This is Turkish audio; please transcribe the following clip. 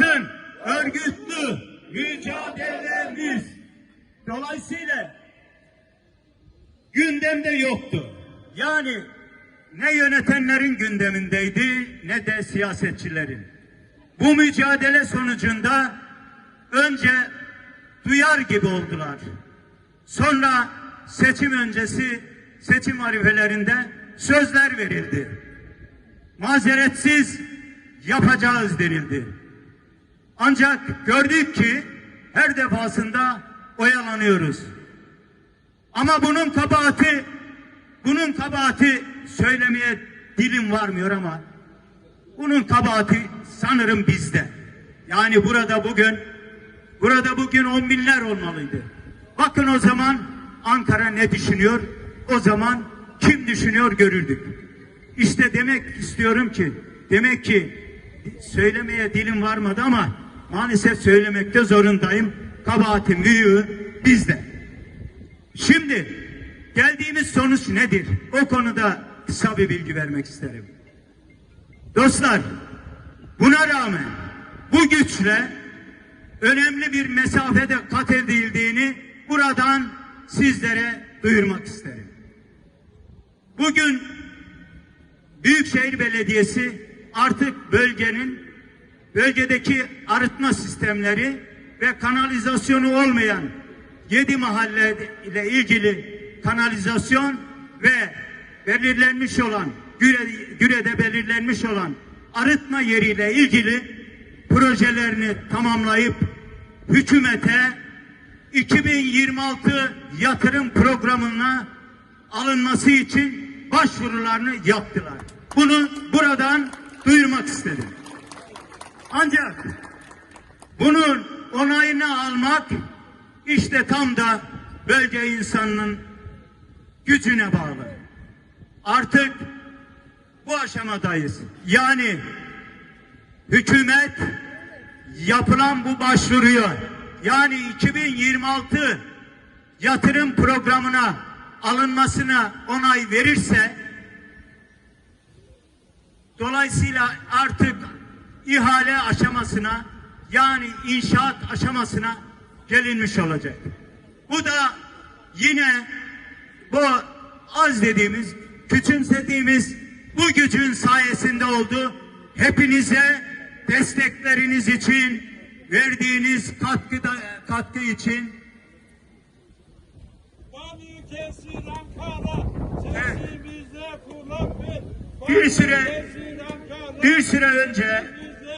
yaşasın örgütlü mücadelemiz. Dolayısıyla gündemde yoktu. Yani ne yönetenlerin gündemindeydi ne de siyasetçilerin. Bu mücadele sonucunda önce duyar gibi oldular. Sonra seçim öncesi seçim arifelerinde sözler verildi. Mazeretsiz yapacağız denildi. Ancak gördük ki her defasında oyalanıyoruz. Ama bunun kabahati bunun kabahati söylemeye dilim varmıyor ama bunun kabahati sanırım bizde. Yani burada bugün burada bugün on binler olmalıydı. Bakın o zaman Ankara ne düşünüyor? O zaman kim düşünüyor görürdük. İşte demek istiyorum ki demek ki söylemeye dilim varmadı ama maalesef söylemekte zorundayım. Kabahatin büyüğü bizde. Şimdi geldiğimiz sonuç nedir? O konuda kısa bir bilgi vermek isterim. Dostlar, buna rağmen bu güçle önemli bir mesafede kat edildiğini buradan sizlere duyurmak isterim. Bugün Büyükşehir Belediyesi artık bölgenin bölgedeki arıtma sistemleri ve kanalizasyonu olmayan yedi mahalle ile ilgili kanalizasyon ve belirlenmiş olan güre, Güre'de belirlenmiş olan arıtma yeriyle ilgili projelerini tamamlayıp hükümete 2026 yatırım programına alınması için başvurularını yaptılar. Bunu buradan duyurmak istedim. Ancak bunun onayını almak işte tam da bölge insanının gücüne bağlı. Artık bu aşamadayız. Yani hükümet yapılan bu başvuruyu yani 2026 yatırım programına alınmasına onay verirse dolayısıyla artık ihale aşamasına yani inşaat aşamasına gelinmiş olacak. Bu da yine bu az dediğimiz, küçümsediğimiz bu gücün sayesinde oldu. Hepinize destekleriniz için, verdiğiniz katkıda, katkı için ver. Bir süre- bir süre önce